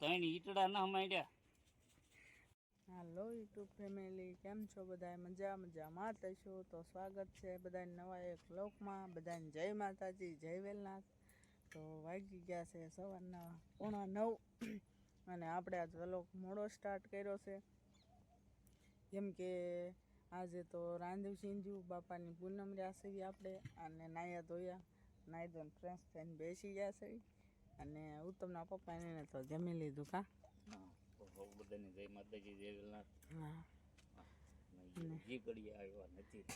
ત્રણ ઈટડા ના માંડ્યા. હાલો, યુટ્યુબ ફેમિલી, કેમ છો બધા મજા મજામાં. થશો તો સ્વાગત છે બધાને નવા એક લોકમાં. બધાને જય માતાજી, જય વેલનાથ. તો વાગી ગયા છે સવારના પોણા નવ. અને આપણે આજ વ્લોગ મોડો સ્ટાર્ટ કર્યો છે. કેમ કે આજે તો રાંધવસિંહજી બાપાની પૂનમ રહ્યા છે આપણે. અને નાયા ધોયા નાહી ધોઈને ફ્રેશ થઈને બેસી ગયા છે અને ઉત્તમના પપ્પાને એને તો જમી લીધું કા? બધાને જય માતાજી જય હા.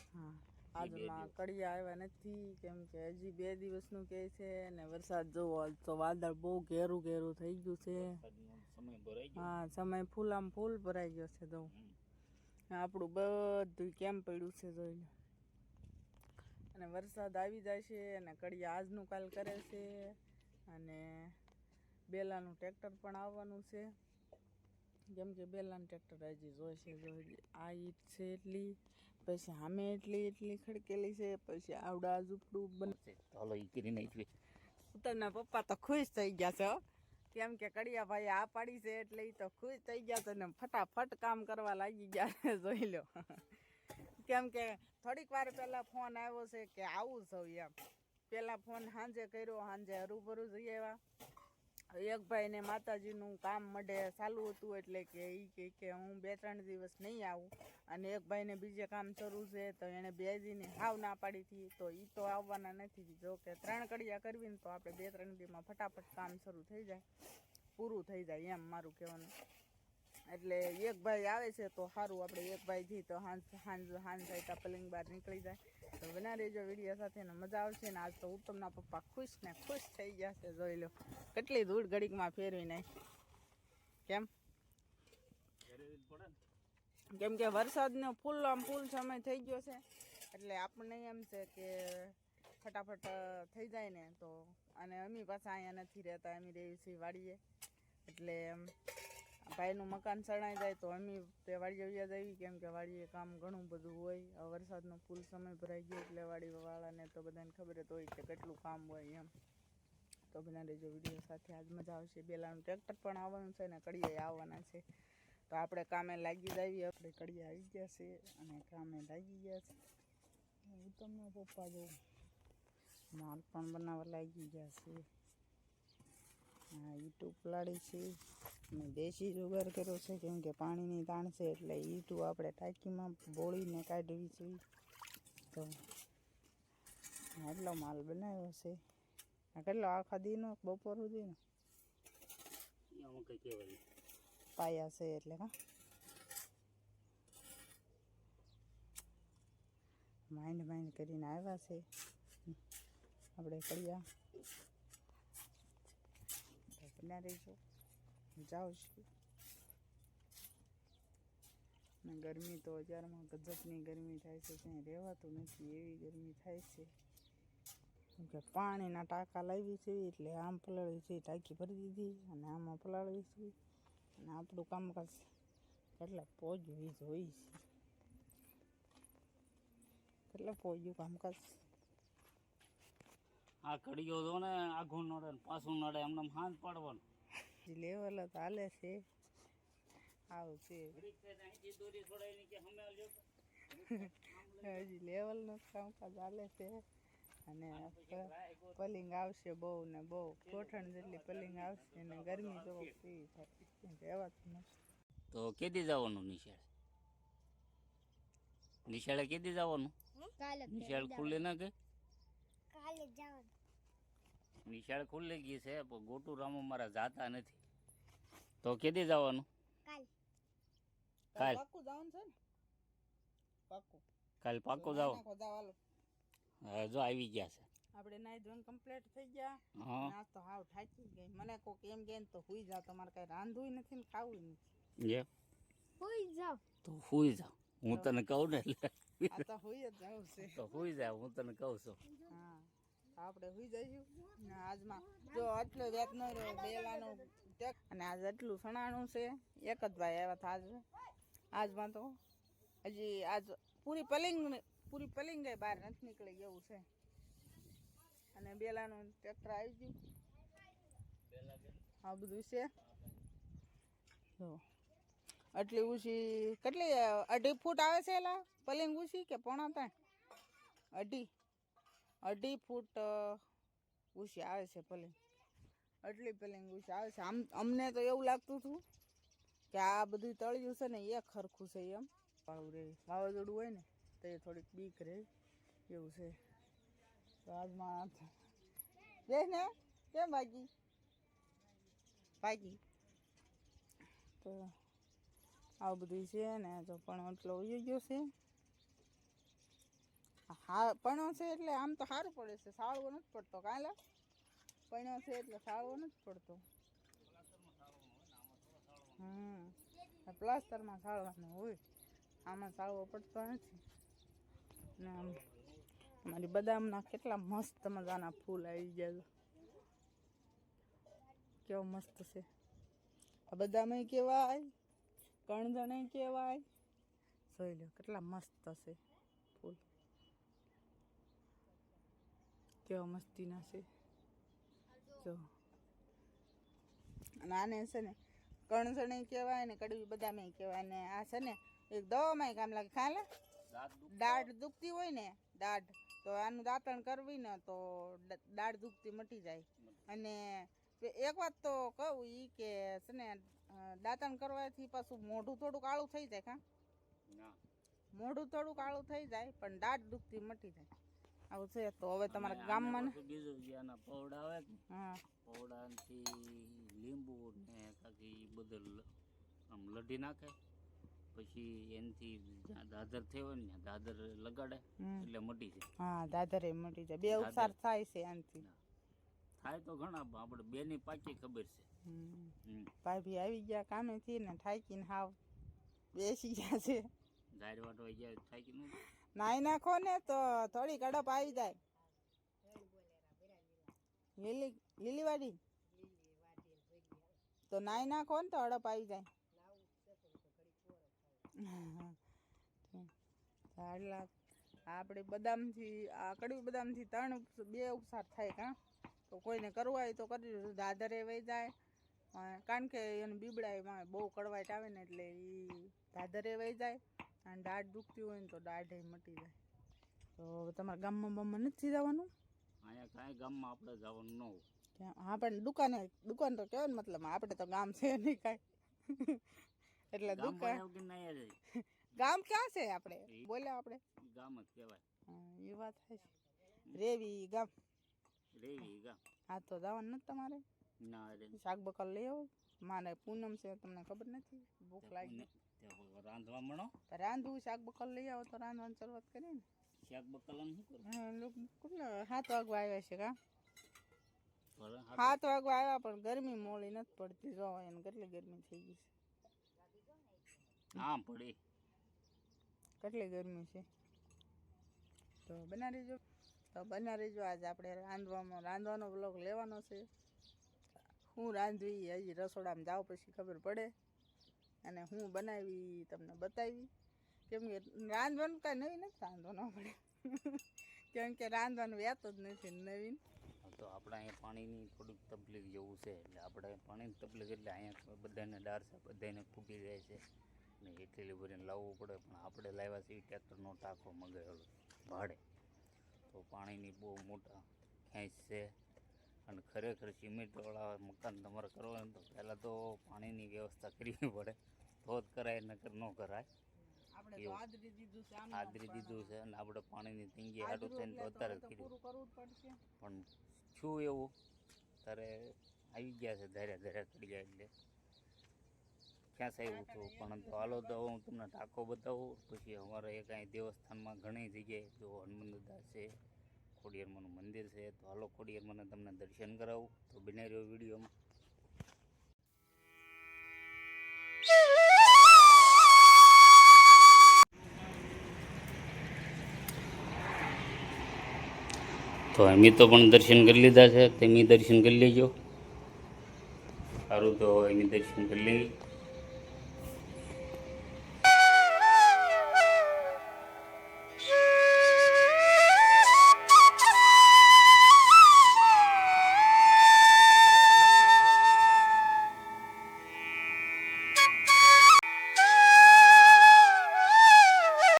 હા આજમાં કડિયા આવ્યા નથી. કેમ કે હજી બે દિવસનું કહે છે ને વરસાદ જોવો તો વાદળ બહુ ઘેરું ઘેરું થઈ ગયું છે. હા સમય ફૂલામ ફૂલ ભરાઈ ગયો છે તો. આપણું બધું કેમ પડ્યું છે જોઈ લો. અને વરસાદ આવી જાય છે અને કડિયા આજનું કાલ કરે છે. અને બેલાનું ટ્રેક્ટર પણ આવવાનું છે. કેમ કે બેલાનું ટ્રેક્ટર હજી જોઈશે જોઈ આ ઈટ છે એટલી પછી સામે એટલી એટલી ખડકેલી છે પછી આવડા ઝૂપડું બનશે ચાલો એ કરી નાખવી ઉત્તરના પપ્પા તો ખુશ થઈ ગયા છે કેમ કે કડિયા ભાઈ આ પાડી છે એટલે એ તો ખુશ થઈ ગયા છે ને ફટાફટ કામ કરવા લાગી ગયા છે જોઈ લો. કેમ કે થોડીક વાર પહેલાં ફોન આવ્યો છે કે આવું છું એમ. પહેલા ફોન સાંજે કર્યો સાંજે હરુભરું જઈ આવ્યા. એક ભાઈને માતાજીનું કામ મઢે ચાલુ હતું એટલે કે એ કહે કે હું બે ત્રણ દિવસ નહીં આવું. અને એક ભાઈને બીજે કામ શરૂ છે, તો એણે બેજીને હાવ ના પાડી હતી. તો એ તો આવવાના નથી. જો કે ત્રણ કડિયા કરવી ને તો આપણે બે ત્રણ દીમાં ફટાફટ કામ શરૂ થઈ જાય. પૂરું થઈ જાય એમ મારું કહેવાનું. એટલે એક ભાઈ આવે છે તો સારું આપણે એક ભાઈથી તો હાંસ હાંજ હાંજ થાય પલિંગ બહાર નીકળી જાય. તો બના રહેજો વીડિયો સાથે મજા આવશે ને આજ તો ઉત્તમના પપ્પા ખુશ ને ખુશ થઈ ગયા છે, જોઈ લો. કેટલી ધૂળ ઘડીકમાં ફેરવી નાખી. કેમ? કેમ કે વરસાદનો ફૂલ આમ ફૂલ સમય થઈ ગયો છે, એટલે આપણને એમ છે કે ફટાફટ થઈ જાય ને તો. અને અમે પાછા અહીંયા નથી રહેતા, અમે રેવી છીએ વાડીએ. એટલે એમ ભાઈનું મકાન સણાઈ જાય તો અમે તે વાડીએ વ્યા જઈએ, કેમ કે વાડીએ કામ ઘણું બધું હોય. વરસાદનો ફૂલ સમય ભરાઈ ગયો એટલે વાડીવાળાને તો બધાને ખબર જ હોય કે કેટલું કામ હોય એમ. તો બધા રહેજો વીડિયો સાથે આજ મજા આવશે. બેલાનું ટ્રેક્ટર પણ આવવાનું છે ને કડીએ આવવાના છે. તો આપણે કામે લાગી જઈએ. આપણે કડીએ આવી ગયા છે અને કામે લાગી ગયા છે. ઉત્તમના પપ્પા જો માલ પણ બનાવવા લાગી ગયા છે. હા ઈટું પલાળી છે. અને દેશી જુગાર કર્યો છે કેમ કે પાણીની તાણ છે એટલે ઈટું આપણે ટાંકીમાં બોળીને કાઢવી છે તો આટલો માલ બનાવ્યો છે. આ કેટલો આખા દીનો બપોર સુધીનો પાયા છે એટલે હા. માઇન્ડ માઇન્ડ કરીને આવ્યા છે. આપણે કડિયા. તો રહેજો છું ને ગરમી તો અત્યારમાં ગજબની ગરમી થાય છે ક્યાંય રહેવાતું નથી એવી ગરમી થાય છે કેમ કે પાણીના ટાંકા લાવી છે એટલે આમ પલાળી છે ટાંકી ભરી દીધી અને આમાં પલાળવી છે અને આપણું કામકાજ કેટલા પોજવી જોઈ છે કેટલા પોજ્યું કામકાજ આ કડીઓ જો ને આઘું નડે ને પાછું નડે એમને હાથ પાડવાનું. લેવલ જ હાલે છે. આવું છે. દોરી છોડાવીને કે હજી લેવલનું કામકાજ હાલે છે. અને પલિંગ આવશે બહુ ને બહુ. કોઠણ જેટલી પલિંગ આવશે ને ગરમી જો કેવી થાય. રહેવાતું નથી તો કેદી જવાનું નિશાળે? નિશાળે કેદી જવાનું? નિશાળ ખુલ્લે ના કે? કાલે જવાનું નિશાળ ખુલ્લી ગઈ છે પણ ગોટુ રામો મારા જાતા નથી. તો કેદી જવાનું? કાલ. કાલ. પાક્કું જવાનું છે ને? પાક્કું. કાલ પાક્કો જાવ હા જો આવી ગયા છે. આપણે નાઈ ધોન કમ્પ્લીટ થઈ ગયા. હા. તો હાવ થાકી ગઈ. મને કોક એમ કે ને તો હુઈ જાવ તમારે કઈ રાંધવું નથી ને ખાવું નથી. જે. હુઈ જાવ તો હુઈ જાવ હું તને કહું ને એટલે. આ તો હુઈ જ જાવ છે. તો હુઈ જાવ હું તને કહું છું. હા. આપણે હુઈ જઈશું. આજમાં જો આટલો બેલાનું ટેક. અને આજ એટલું સણાણું છે. એક જ ભાઈ આવ્યા હતા આજ. આજમાં તો હજી આજ પૂરી પલિંગ પૂરી પલિંગ બહાર નથી નીકળી ગયું છે. અને બેલાનું ટ્રેક્ટર આવી ગયું. હા બધું છે. જો. આટલી ઊંચી કેટલી, અઢી ફૂટ આવે છે એલા? પલિંગ ઊંચી કે પોણા ત્રણ? અઢી? અઢી ફૂટ અ, આવે છે પલંગ. આટલી પલંગ ઊંચી આવે છે. આમ અમને તો એવું લાગતું હતું કે આ બધું તળિયું છે ને એ ખરખું છે એમ. પાવું રે વાવાઝોડું હોય ને તો એ થોડીક બીક રહે એવું છે. તો આજમાં દેખ ને? કેમ ભાગી? ભાગી. તો આવું બધું છે ને તો પણ એટલો ઉઈ ગયો છે. હા, પણો છે એટલે આમ તો સારું પડે છે. સાળવો નથી પડતો કાલે પણો છે એટલે સાળવો નથી પડતો. હમ. પ્લાસ્ટરમાં સાળવાનો હોય. આમાં સાળવો પડતો નથી. ને આમ અમારી બદામના કેટલા મસ્ત મજાના ફૂલ આવી ગયા કેવો મસ્ત છે. આ બદામે કેવાય કણજણે કહેવાય જોઈ લો, કેટલા મસ્ત છે ફૂલ કેવા મસ્તીના છે જો અને આને છે ને કણસણે કહેવાય ને કડવી બદામે કહેવાય ને આ છે ને એક દવામાં કામ લાગે ખાલે દાઢ દુખતી હોય ને દાઢ તો આનું દાંતણ કરવી ને તો દાઢ દુખતી મટી જાય અને એક વાત તો કહું એ કે છે ને દાંતણ કરવાથી પાછું મોઢું થોડું કાળું થઈ જાય ખા મોઢું થોડું કાળું થઈ જાય પણ દાઢ દુખતી મટી જાય આવું છે તો હવે તમારા ગામમાં ને? બીજું જે આના પૌડા આવે ને હા. પૌડાથી લીંબુ ને કાકી બધું આમ લઢી નાખે. પછી એનાથી દાદર થયો હોય ને દાદર લગાડે. એટલે મટી જાય. હા દાદરે મટી જાય. બે. ઉપસાર થાય છે એનથી. થાય તો ઘણા આપણે આપણે બેની પાકી ખબર છે. ભાભી આવી ગયા કામેથી ને થાકીને હાવ બેસી ગયા છે. ઝાડ વાટવા ગયા થાકીને નાઈ નાખો ને તો થોડી કડપ આવી જાય. લીલી લીલી વાડી તો નાઈ નાખો ને તો અડપ આવી જાય. આટલા આપણે બદામથી, આ કડવી બદામથી ત્રણ બે ઉપસાર થાય કાં? તો કોઈને કરવું હોય તો કરી દાદરે વહી જાય કારણ કે એને બીબડામાં બહુ કડવાઈટ આવે ને એટલે એ દાદરે વહી જાય. અને દાઢ દુખતી હોય ને તો દાઢે મટી જાય. તો તમારા ગામમાં બામમાં નથી જવાનું? અહીંયા કાંઈ ગામમાં આપણે જવાનું ન હોય. હા પણ દુકાને દુકાન તો કહેવાય ને મતલબ આપણે તો ગામ છે નહીં કાંઈ. એટલે દુકાન ગામ ક્યાં છે આપણે? બોલ્યા આપણે. ગામ જ કહેવાય. એ વાત છે. રેવી ગામ. રેવી ગામ. હા તો જવાનું નથી તમારે? ના રે. શાક બકર લઈ આવો. મારે પૂનમ છે તમને ખબર નથી? ભૂખ લાગી. રાંધવા મણો રાંધવું શાક બકલ લઈ આવો તો રાંધવાની શરૂઆત કરીએ ને. શાક બકલ શું કરું લોકો કેટલા સાત વાગવા આવ્યા છે કા? હાથ- વાગવા આવ્યા પણ ગરમી મોળી નથી પડતી જો એને કેટલી ગરમી થઈ ગઈ છે. હા પડી. કેટલી ગરમી છે. તો બનાવી જો તો બનાવી જો આજે આપણે રાંધવામાં રાંધવાનો બ્લોક લેવાનો છે. હું રાંધવી હજી રસોડામાં જાવ પછી ખબર પડે. અને હું બનાવી તમને બતાવી. કેમ કે રાંધવાનું કાંઈ નવી નથી, રાંધવાનું આપણે. કેમ કે રાંધવાનું વ્યાત જ નથી નવીન. તો આપણે અહીંયા પાણીની થોડીક તકલીફ જેવું છે, એટલે આપણે પાણીની તકલીફ એટલે અહીંયા બધાને ડાર છે બધાને ફૂટી જાય છે. ને એટલી ભરીને લાવવું પડે, પણ આપણે લાવ્યા છીએ ટ્રેક્ટરનો ટાંકો મગાવેલો ભાડે તો પાણીની બહુ મોટા ખેંચ છે. અને ખરેખર સિમેન્ટવાળા મકાન તમારે કરવા ને તો પહેલાં તો પાણીની વ્યવસ્થા કરવી પડે. તો જ કરાય નકર ન કરાય. આદરી દીધું છે આમ આદરી દીધું છે અને આપણે પાણીની તંગી હાડું થઈને તો અત્યારે કર્યું પણ શું એવું. તારે આવી ગયા છે ધારે ધાર્યા કરી ગયા એટલે. ક્યાં આવ્યું છું? પણ તો હાલો તો હું તમને ટાંકો બતાવું. પછી અમારે એ કાંઈ દેવસ્થાનમાં ઘણી જગ્યાએ જો હનુમાન દાદા છે ખોડિયારમાંનું મંદિર છે, તો હાલો ખોડિયારમાંને તમને દર્શન કરાવું. તો બને રહ્યો વિડીયોમાં. તો અમે તો પણ દર્શન કરી લીધા છે, તેમી દર્શન કરી લેજો. સારું તો એમી દર્શન કરી લઈ